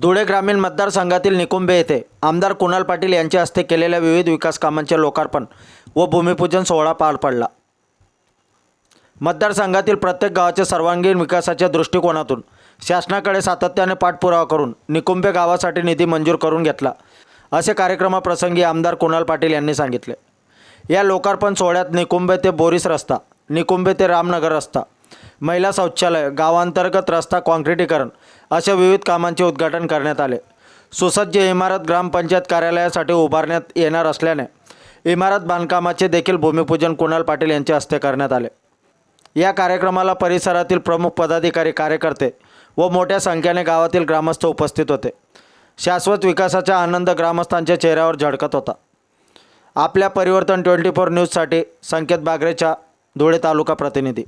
धुळे ग्रामीण मतदारसंघातील निकुंबे येथे आमदार कुणाल पाटील यांच्या हस्ते केलेल्या विविध विकास कामांचे लोकार्पण व भूमिपूजन सोहळा पार पडला. मतदारसंघातील प्रत्येक गावाच्या सर्वांगीण विकासाच्या दृष्टिकोनातून शासनाकडे सातत्याने पाठपुरावा करून निकुंबे गावासाठी निधी मंजूर करून घेतला असे कार्यक्रमाप्रसंगी आमदार कुणाल पाटील यांनी सांगितले. या लोकार्पण सोहळ्यात निकुंबे ते बोरीस रस्ता निकुंबे ते रामनगर रस्ता महिला शौचालय गावांतर्गत रस्ता काँक्रिटीकरण अशा विविध कामांचे उद्घाटन करण्यात आले. सुसज्ज इमारत ग्रामपंचायत कार्यालयासाठी उभारण्यात येणार असल्याने इमारत बांधकामाचे देखील भूमिपूजन कुणाल पाटील यांच्या हस्ते करण्यात आले. या कार्यक्रमाला परिसरातील प्रमुख पदाधिकारी कार्यकर्ते व मोठ्या संख्येने गावातील ग्रामस्थ उपस्थित होते. शाश्वत विकासाचा आनंद ग्रामस्थांच्या चेहऱ्यावर झळकत होता. आपल्या परिवर्तन ट्वेंटी फोर न्यूजसाठी संकेत बागरेच्या धुळे तालुका प्रतिनिधी.